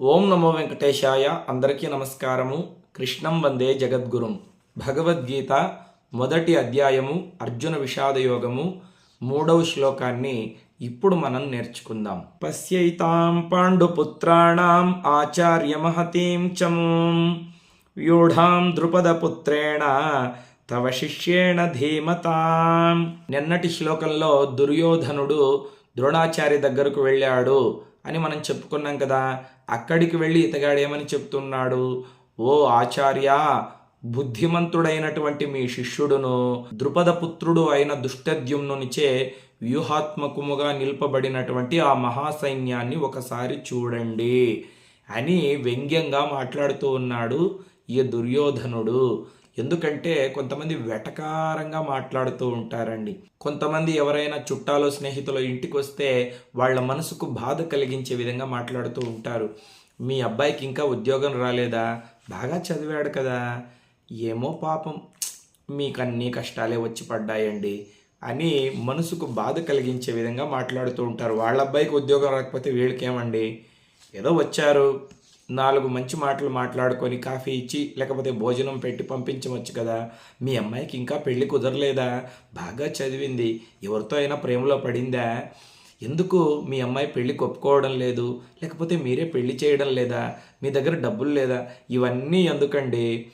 ఓం నమో వెంకటేశాయ. అందరికీ నమస్కారము. కృష్ణం వందే జగద్గురుం. భగవద్గీత మొదటి అధ్యాయము అర్జున విషాద యోగము మూడవ శ్లోకాన్ని ఇప్పుడు మనం నేర్చుకుందాం. పశ్యైతాం పాండుపుత్రాణం ఆచార్య మహతీం చమూం వ్యూఢాం ద్రుపదపుత్రేణ తవ శిష్యేణ ధీమతాం. నిన్నటి శ్లోకంలో దుర్యోధనుడు ద్రోణాచార్య దగ్గరకు వెళ్ళాడు అని మనం చెప్పుకున్నాం కదా. అక్కడికి వెళ్ళి ఇతగాడేమని చెప్తున్నాడు? ఓ ఆచార్య బుద్ధిమంతుడైనటువంటి మీ శిష్యుడును ద్రుపద పుత్రుడు అయిన దుష్టద్యుమ్నునిచే వ్యూహాత్మకముగా నిల్పబడినటువంటి ఆ మహాసైన్యాన్ని ఒకసారి చూడండి అని వ్యంగ్యంగా మాట్లాడుతూ ఉన్నాడు ఈ దుర్యోధనుడు. ఎందుకంటే కొంతమంది వెటకారంగా మాట్లాడుతూ ఉంటారండి. కొంతమంది ఎవరైనా చుట్టాలు స్నేహితులు ఇంటికి వస్తే వాళ్ళ మనసుకు బాధ కలిగించే విధంగా మాట్లాడుతూ ఉంటారు. మీ అబ్బాయికి ఇంకా ఉద్యోగం రాలేదా? బాగా చదివాడు కదా. ఏమో పాపం. మీకు అన్ని కష్టాలే వచ్చి పడ్డాయండి అని మనసుకు బాధ కలిగించే విధంగా మాట్లాడుతూ ఉంటారు. వాళ్ళ అబ్బాయికి ఉద్యోగం రాకపోతే వీళ్ళకేమండి? ఏదో వచ్చారు. నాలుగు మంచి మాటలు మాట్లాడుకొని కాఫీ ఇచ్చి లేకపోతే భోజనం పెట్టి పంపించవచ్చు కదా. మీ అమ్మాయికి ఇంకా పెళ్ళి కుదరలేదా? బాగా చదివింది. ఎవరితో అయినా ప్రేమలో పడిందా? ఎందుకు మీ అమ్మాయి పెళ్ళి ఒప్పుకోవడం లేదు? లేకపోతే మీరే పెళ్ళి చేయడం లేదా? మీ దగ్గర డబ్బులు లేదా? ఇవన్నీ ఎందుకండి?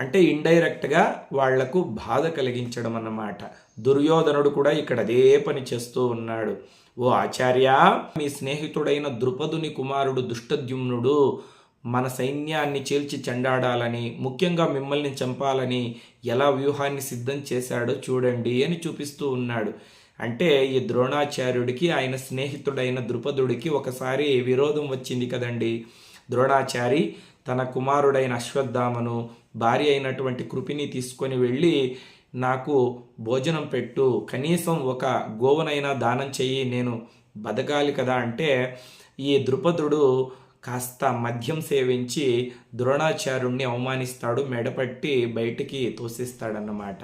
అంటే ఇండైరెక్ట్గా వాళ్ళకు బాధ కలిగించడం అన్నమాట. దుర్యోధనుడు కూడా ఇక్కడ అదే పని చేస్తూ ఉన్నాడు. ఓ ఆచార్య మీ స్నేహితుడైన ద్రుపదుని కుమారుడు దుష్టద్యుమ్నుడు మన సైన్యాన్ని చీల్చి చెండాడాలని ముఖ్యంగా మిమ్మల్ని చంపాలని ఎలా వ్యూహాన్ని సిద్ధం చేశాడో చూడండి అని చూపిస్తూ ఉన్నాడు. అంటే ఈ ద్రోణాచార్యుడికి ఆయన స్నేహితుడైన ద్రుపదుడికి ఒకసారి విరోధం వచ్చింది కదండి. ద్రోణాచారి తన కుమారుడైన అశ్వత్థామను భార్య అయినటువంటి కృపిని తీసుకొని వెళ్ళి నాకు భోజనం పెట్టు కనీసం ఒక గోవనైనా దానం చెయ్యి నేను బతకాలి కదా అంటే ఈ ద్రుపదుడు కాస్త మద్యం సేవించి ద్రోణాచార్యుణ్ణి అవమానిస్తాడు మెడపట్టి బయటికి తోసిస్తాడన్నమాట.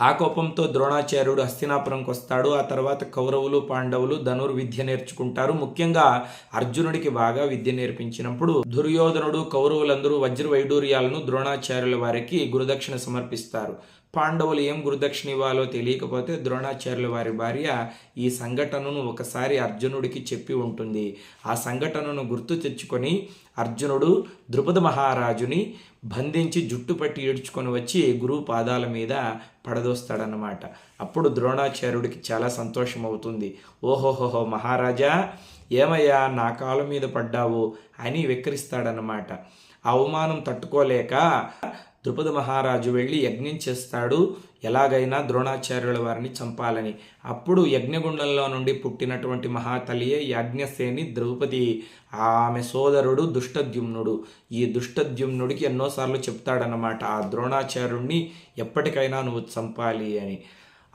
ఆ కోపంతో ద్రోణాచార్యుడు హస్తినాపురంకి వస్తాడు. ఆ తర్వాత కౌరవులు పాండవులు ధనుర్విద్య నేర్చుకుంటారు. ముఖ్యంగా అర్జునుడికి బాగా విద్య నేర్పించినప్పుడు దుర్యోధనుడు కౌరవులందరూ వజ్ర వైడూర్యాలను ద్రోణాచార్యుల వారికి గురుదక్షిణ సమర్పిస్తారు. పాండవులు ఏం గురుదక్షిణ ఇవ్వాలో తెలియకపోతే ద్రోణాచార్యుల వారి భార్య ఈ సంఘటనను ఒకసారి అర్జునుడికి చెప్పి ఉంటుంది. ఆ సంఘటనను గుర్తు తెచ్చుకొని అర్జునుడు ద్రుపద మహారాజుని బంధించి జుట్టు పట్టి ఏడ్చుకొని వచ్చి గురువు పాదాల మీద పడదోస్తాడనమాట అప్పుడు ద్రోణాచార్యుడికి చాలా సంతోషం అవుతుంది ఓహోహోహో మహారాజా ఏమయ్యా నా కాలు మీద పడ్డావు అని వెక్కిరిస్తాడనమాట అవమానం తట్టుకోలేక ద్రుపద మహారాజు వెళ్ళి యజ్ఞం చేస్తాడు. ఎలాగైనా ద్రోణాచార్యుల వారిని చంపాలని. అప్పుడు యజ్ఞగుండంలో నుండి పుట్టినటువంటి మహాతలియే యాజ్ఞసేని ద్రౌపది. ఆమె సోదరుడు దుష్టద్యుమ్నుడు. ఈ దుష్టద్యుమ్నుడికి ఎన్నోసార్లు చెప్తాడనమాట ఆ ద్రోణాచార్యుణ్ణి ఎప్పటికైనా నువ్వు చంపాలి అని.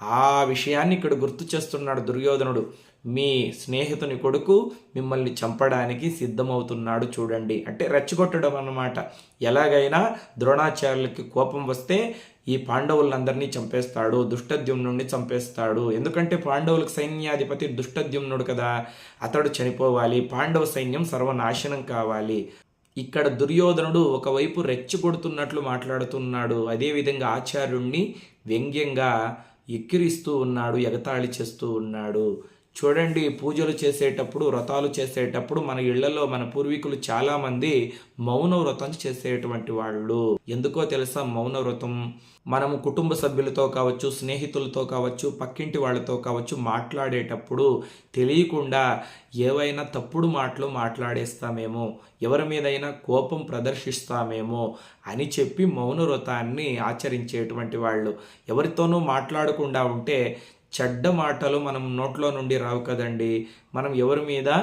ఆ విషయాన్ని ఇక్కడ గుర్తు చేస్తున్నాడు దుర్యోధనుడు. మీ స్నేహితుని కొడుకు మిమ్మల్ని చంపడానికి సిద్ధమవుతున్నాడు చూడండి. అంటే రెచ్చగొట్టడం అన్నమాట. ఎలాగైనా ద్రోణాచార్యులకి కోపం వస్తే ఈ పాండవులందరినీ చంపేస్తాడు దుష్టద్యుమ్నుడిని చంపేస్తాడు. ఎందుకంటే పాండవులకు సైన్యాధిపతి దుష్టద్యుమ్నుడు కదా. అతడు చనిపోవాలి పాండవ సైన్యం సర్వనాశనం కావాలి. ఇక్కడ దుర్యోధనుడు ఒకవైపు రెచ్చగొడుతున్నట్లు మాట్లాడుతున్నాడు. అదేవిధంగా ఆచార్యుణ్ణి వ్యంగ్యంగా ఎక్కిరిస్తూ ఉన్నాడు ఎగతాళి చేస్తూ ఉన్నాడు. చూడండి పూజలు చేసేటప్పుడు వ్రతాలు చేసేటప్పుడు మన ఇళ్ళలో మన పూర్వీకులు చాలామంది మౌన వ్రతం చేసేటువంటి వాళ్ళు. ఎందుకో తెలుసా మౌన వ్రతం మనము కుటుంబ సభ్యులతో కావచ్చు స్నేహితులతో కావచ్చు పక్కింటి వాళ్ళతో కావచ్చు మాట్లాడేటప్పుడు తెలియకుండా ఏవైనా తప్పుడు మాటలు మాట్లాడేస్తామేమో ఎవరి మీదైనా కోపం ప్రదర్శిస్తామేమో అని చెప్పి మౌన వ్రతాన్ని ఆచరించేటువంటి వాళ్ళు. ఎవరితోనూ మాట్లాడకుండా ఉంటే చెడ్డ మాటలు మనం నోట్లో నుండి రావు కదండి. మనం ఎవరి మీద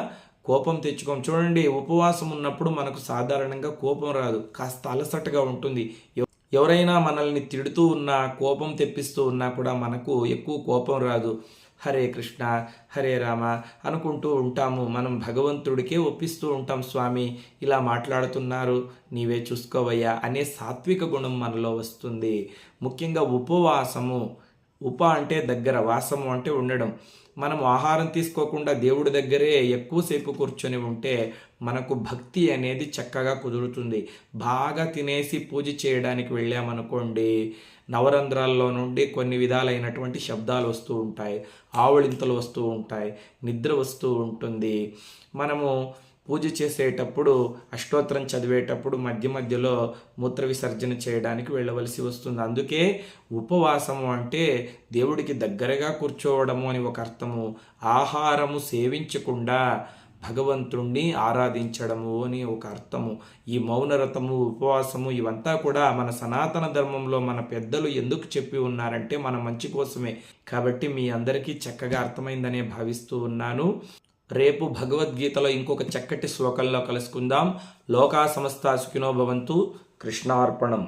కోపం తెచ్చుకోం. చూడండి ఉపవాసం ఉన్నప్పుడు మనకు సాధారణంగా కోపం రాదు. కాస్త అలసటగా ఉంటుంది. ఎవరైనా మనల్ని తిడుతూ ఉన్నా కోపం తెప్పిస్తూ ఉన్నా కూడా మనకు ఎక్కువ కోపం రాదు. హరే కృష్ణ హరే రామ అనుకుంటూ ఉంటాము. మనం భగవంతుడికే ఒప్పిస్తూ ఉంటాం స్వామి. ఇలా మాట్లాడుతున్నారు. నీవే చూసుకోవయ్యా అనే సాత్విక గుణం మనలో వస్తుంది. ముఖ్యంగా ఉపవాసము ఉప అంటే దగ్గర వాసము అంటే ఉండడం. మనం ఆహారం తీసుకోకుండా దేవుడి దగ్గరే ఎక్కువసేపు కూర్చొని ఉంటే మనకు భక్తి అనేది చక్కగా కుదురుతుంది. బాగా తినేసి పూజ చేయడానికి వెళ్ళామనుకోండి నవరంధ్రాల్లో నుండి కొన్ని విధాలైనటువంటి శబ్దాలు వస్తూ ఉంటాయి. ఆవళింతలు వస్తూ ఉంటాయి. నిద్ర వస్తూ ఉంటుంది. మనము పూజ చేసేటప్పుడు అష్టోత్తరం చదివేటప్పుడు మధ్య మధ్యలో మూత్ర విసర్జన చేయడానికి వెళ్ళవలసి వస్తుంది. అందుకే ఉపవాసము అంటే దేవుడికి దగ్గరగా కూర్చోవడము అని ఒక అర్థము. ఆహారము సేవించకుండా భగవంతుణ్ణి ఆరాధించడము అని ఒక అర్థము. ఈ మౌనరథము ఉపవాసము ఇవంతా కూడా మన సనాతన ధర్మంలో మన పెద్దలు ఎందుకు చెప్పి ఉన్నారంటే మన మంచి కోసమే. కాబట్టి మీ అందరికీ చక్కగా అర్థమైందనే భావిస్తూ ఉన్నాను. రేపు భగవద్గీతలో ఇంకొక చక్కటి శ్లోకంలో కలుసుకుందాం. లోకా సమస్త సుఖినోభవంతు కృష్ణార్పణం.